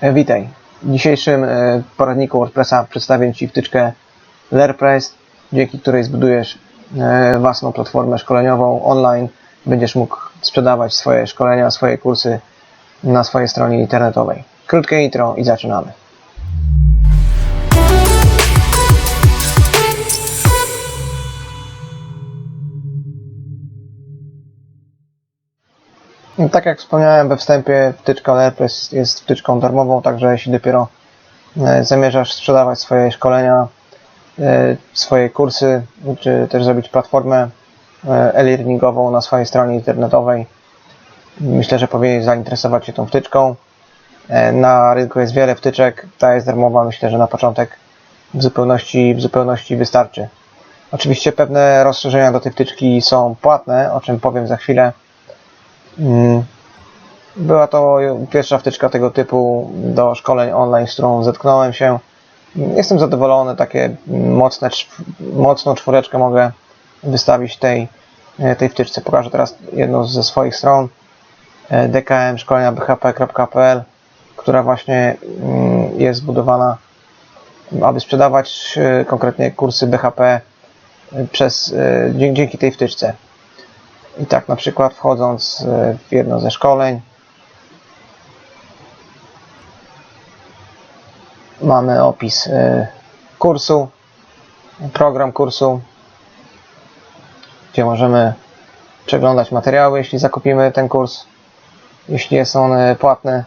E, Witaj. W dzisiejszym e, poradniku WordPressa przedstawię Ci wtyczkę LearPress, dzięki której zbudujesz e, własną platformę szkoleniową online. Będziesz mógł sprzedawać swoje szkolenia, swoje kursy na swojej stronie internetowej. Krótkie intro i zaczynamy. Tak jak wspomniałem we wstępie, wtyczka LearPress jest wtyczką darmową, także jeśli dopiero e, zamierzasz sprzedawać swoje szkolenia, e, swoje kursy, czy też zrobić platformę e, e-learningową na swojej stronie internetowej, myślę, że powinieneś zainteresować się tą wtyczką. Na rynku jest wiele wtyczek, ta jest darmowa, myślę, że na początek w zupełności, w zupełności wystarczy. Oczywiście pewne rozszerzenia do tej wtyczki są płatne, o czym powiem za chwilę. Mm. Była to pierwsza wtyczka tego typu do szkoleń online, z którą zetknąłem się. Jestem zadowolony, takie mocne, mocną czwóreczkę mogę wystawić tej, tej wtyczce. Pokażę teraz jedną ze swoich stron e, dkm szkolenia bhp.pl, która właśnie mm, jest zbudowana, aby sprzedawać e, konkretnie kursy BHP przez, e, dzięki tej wtyczce. I tak na przykład wchodząc e, w jedno ze szkoleń mamy opis e, kursu, program kursu, gdzie możemy przeglądać materiały, jeśli zakupimy ten kurs. Jeśli jest on e, płatny,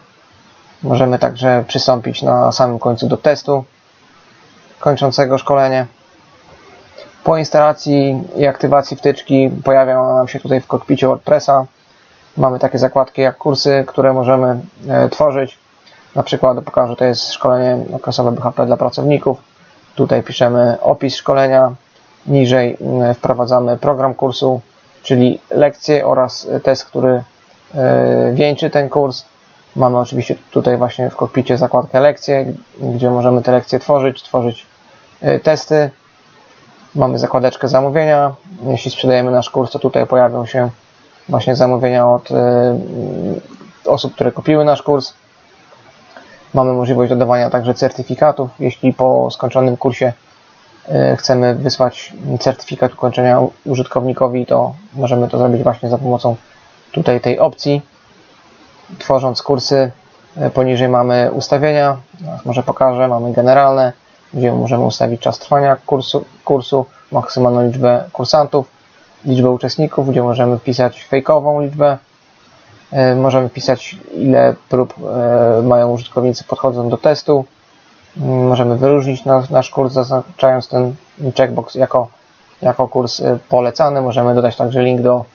możemy także przystąpić na samym końcu do testu kończącego szkolenie. Po instalacji i aktywacji wtyczki pojawia nam się tutaj w kokpicie WordPressa. Mamy takie zakładki jak kursy, które możemy e, tworzyć. Na przykład pokażę, to jest szkolenie okresowe BHP dla pracowników. Tutaj piszemy opis szkolenia. Niżej e, wprowadzamy program kursu, czyli lekcje oraz test, który e, wieńczy ten kurs. Mamy oczywiście tutaj właśnie w kokpicie zakładkę lekcje, gdzie możemy te lekcje tworzyć, tworzyć e, testy. Mamy zakładeczkę zamówienia. Jeśli sprzedajemy nasz kurs, to tutaj pojawią się właśnie zamówienia od e, osób, które kupiły nasz kurs. Mamy możliwość dodawania także certyfikatów. Jeśli po skończonym kursie e, chcemy wysłać certyfikat ukończenia użytkownikowi, to możemy to zrobić właśnie za pomocą tutaj tej opcji. Tworząc kursy, e, poniżej mamy ustawienia. Może pokażę. Mamy generalne, gdzie możemy ustawić czas trwania kursu, kursu, maksymalną liczbę kursantów, liczbę uczestników, gdzie możemy wpisać fejkową liczbę, e, możemy wpisać ile prób e, mają użytkownicy podchodząc do testu, Mm, możemy wyróżnić nasz, kurs zaznaczając ten checkbox jako, jako kurs e, polecany, możemy dodać także link do,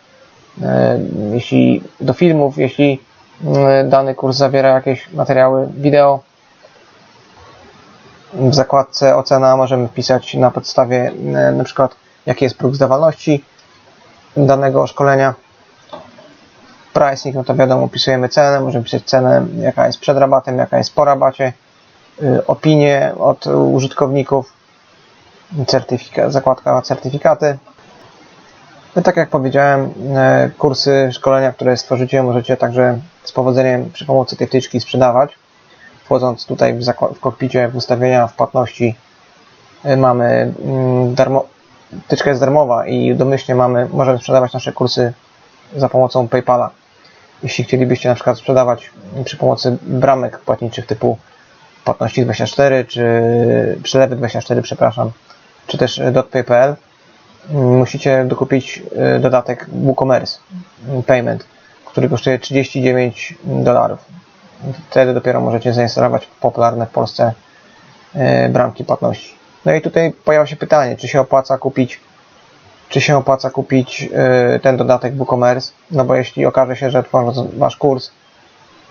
jeśli, do filmów, jeśli mm, dany kurs zawiera jakieś materiały wideo, w zakładce ocena możemy wpisać na podstawie e, na przykład jaki jest próg zdawalności danego szkolenia. Pricing, no to wiadomo, opisujemy cenę, możemy pisać cenę, jaka jest przed rabatem, jaka jest po rabacie, y, opinie od użytkowników, zakładka certyfikaty. No, tak jak powiedziałem, e, kursy, szkolenia, które stworzycie, możecie także z powodzeniem przy pomocy tej wtyczki sprzedawać wchodząc tutaj w, w w ustawienia w płatności y, mamy mm, darmo, wtyczka jest darmowa i domyślnie mamy, możemy sprzedawać nasze kursy za pomocą PayPala. Jeśli chcielibyście na przykład sprzedawać przy pomocy bramek płatniczych typu płatności 24 czy przelewy 24, przepraszam, czy też dot.pay.pl mm, musicie dokupić y, dodatek WooCommerce y, Payment, który kosztuje 39 dolarów wtedy dopiero możecie zainstalować popularne w Polsce e, bramki płatności. No i tutaj pojawia się pytanie, czy się opłaca kupić czy się opłaca kupić e, ten dodatek WooCommerce, no bo jeśli okaże się, że tworząc wasz kurs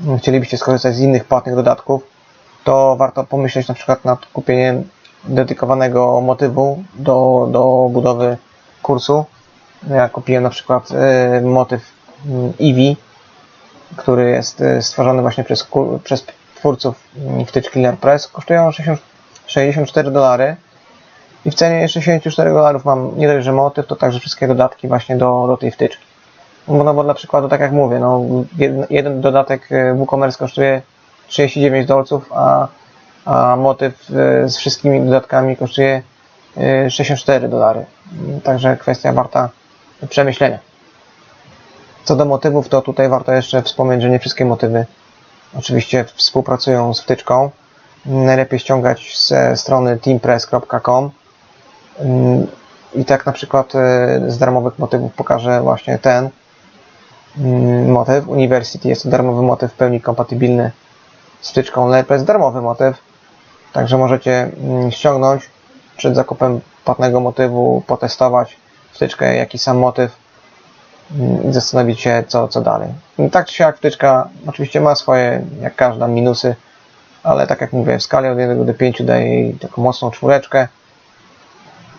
m, chcielibyście skorzystać z innych płatnych dodatków, to warto pomyśleć na przykład nad kupieniem dedykowanego motywu do, do budowy kursu. Ja kupiłem na przykład e, motyw mm, Eevee, który jest e, stworzony właśnie przez, przez twórców mm, wtyczki LearPress, kosztują 60, 64 dolary i w cenie 64 dolarów mam nie dość, że motyw, to także wszystkie dodatki właśnie do, do tej wtyczki. No bo, no bo dla przykładu, tak jak mówię, no, jeden, jeden dodatek e, WooCommerce kosztuje 39 dolców, a, a motyw e, z wszystkimi dodatkami kosztuje e, 64 dolary. Także kwestia warta przemyślenia. Co do motywów, to tutaj warto jeszcze wspomnieć, że nie wszystkie motywy oczywiście współpracują z wtyczką. Najlepiej ściągać ze strony teampress.com i tak na przykład e, z darmowych motywów pokażę właśnie ten mm, motyw. University jest to darmowy motyw w pełni kompatybilny z wtyczką LPS, darmowy motyw. Także możecie mm, ściągnąć przed zakupem płatnego motywu, potestować wtyczkę, jaki sam motyw i zastanowić się, co, co dalej. Tak czy siak wtyczka oczywiście ma swoje, jak każda, minusy, ale tak jak mówię, w skali od 1 do 5 daje jej taką mocną czwóreczkę.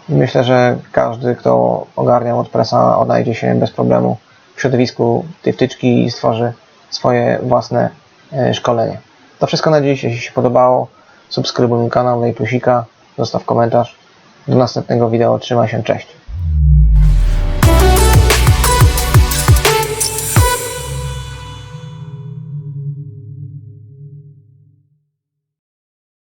I myślę, że każdy, kto ogarnia WordPressa, odnajdzie się bez problemu w środowisku tej wtyczki i stworzy swoje własne e, szkolenie. To wszystko na dziś. Jeśli się podobało, subskrybuj mój kanał, daj plusika, zostaw komentarz. Do następnego wideo. Trzymaj się, cześć.